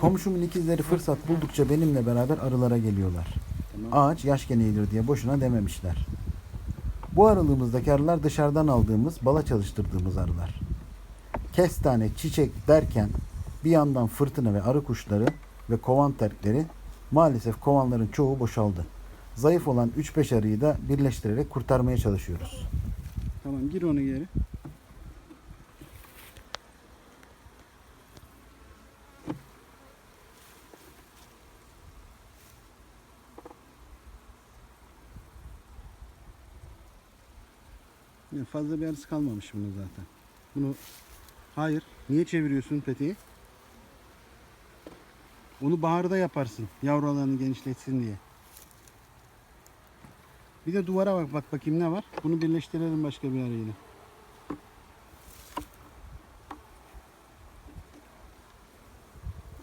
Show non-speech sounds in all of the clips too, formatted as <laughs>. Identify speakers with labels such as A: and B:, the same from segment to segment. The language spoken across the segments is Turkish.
A: Komşumun ikizleri fırsat buldukça benimle beraber arılara geliyorlar. Ağaç yaşken eğilir diye boşuna dememişler. Bu aralığımızdaki arılar dışarıdan aldığımız, bala çalıştırdığımız arılar. Kestane, çiçek derken bir yandan fırtına ve arı kuşları ve kovan terkleri maalesef kovanların çoğu boşaldı. Zayıf olan 3-5 arıyı da birleştirerek kurtarmaya çalışıyoruz.
B: Tamam gir onu geri. Ya fazla bir arası kalmamış bunun zaten. Bunu hayır. Niye çeviriyorsun peteği? Onu baharda yaparsın. Yavru alanı genişletsin diye. Bir de duvara bak bak bakayım ne var. Bunu birleştirelim başka bir arayla.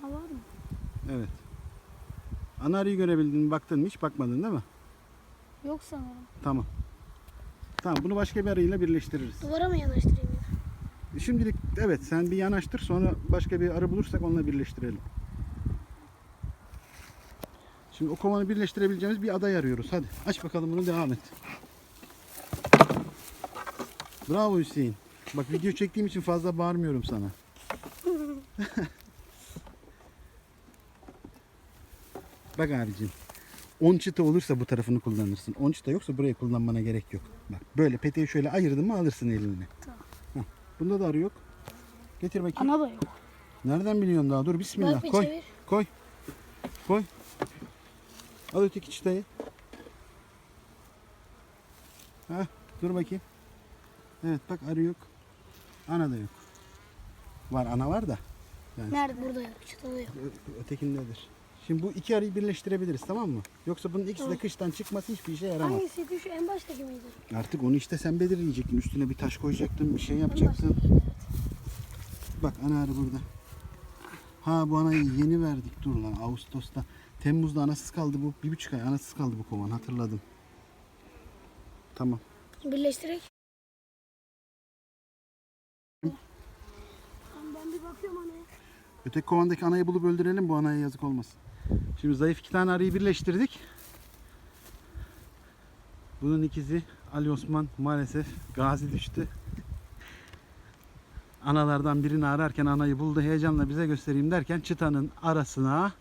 C: Var mı?
B: Evet. Ana arıyı görebildin mi? Baktın mı? Hiç bakmadın değil mi?
C: Yok sanırım.
B: Tamam. Tamam bunu başka bir arayla birleştiririz.
C: Duvara mı yanaştırayım ya?
B: Şimdilik evet sen bir yanaştır sonra başka bir arı bulursak onunla birleştirelim. Şimdi o kovanı birleştirebileceğimiz bir aday arıyoruz. Hadi aç bakalım bunu devam et. Bravo Hüseyin. Bak video çektiğim için fazla bağırmıyorum sana. <laughs> Bak abicim. 10 çıta olursa bu tarafını kullanırsın. 10 çıta yoksa burayı kullanmana gerek yok. Bak böyle peteği şöyle ayırdın mı alırsın eline.
C: Tamam.
B: Heh, Bunda da arı yok. Getir bakayım.
C: Ana da yok.
B: Nereden biliyorsun daha? Dur bismillah.
C: Bak bir
B: koy.
C: çevir.
B: Koy. Koy. Al öteki çıtayı. Ha, dur bakayım. Evet bak arı yok. Ana da yok. Var ana var da. Yani
C: Nerede? Burada yok. Çıtada yok.
B: ö- ötekindedir. Şimdi bu iki arıyı birleştirebiliriz tamam mı? Yoksa bunun ikisi de kıştan çıkması hiçbir işe yaramaz.
C: Hangisiydi şu en baştaki miydi?
B: Artık onu işte sen belirleyecektin. Üstüne bir taş koyacaktın, bir şey yapacaktın. Bak ana arı burada. Ha bu anayı yeni verdik. Dur lan Ağustos'ta. Temmuz'da anasız kaldı bu. Bir buçuk ay anasız kaldı bu kovan hatırladım. Tamam.
C: Birleştirek. Ben bir bakıyorum anaya.
B: Öteki kovandaki anayı bulup öldürelim bu anaya yazık olmasın. Şimdi zayıf iki tane arıyı birleştirdik. Bunun ikizi Ali Osman maalesef gazi düştü. Analardan birini ararken anayı buldu heyecanla bize göstereyim derken çıtanın arasına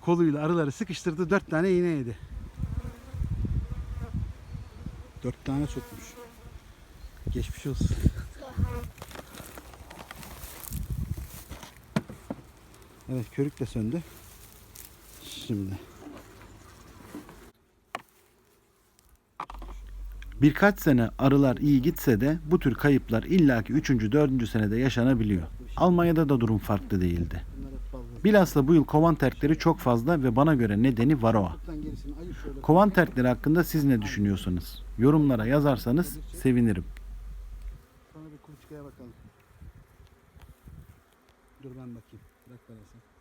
B: koluyla arıları sıkıştırdı dört tane iğne yedi. Dört tane sokmuş. Geçmiş olsun. Evet körük de söndü. Şimdi. Birkaç sene arılar iyi gitse de bu tür kayıplar illaki 3. 4. senede yaşanabiliyor. Almanya'da da durum farklı değildi. Bilhassa bu yıl kovan terkleri çok fazla ve bana göre nedeni varoa. Kovan terkleri hakkında siz ne düşünüyorsunuz? Yorumlara yazarsanız sevinirim. Sonra bir kuluçkaya bakalım. Dur ben bakayım. Bacana, sim.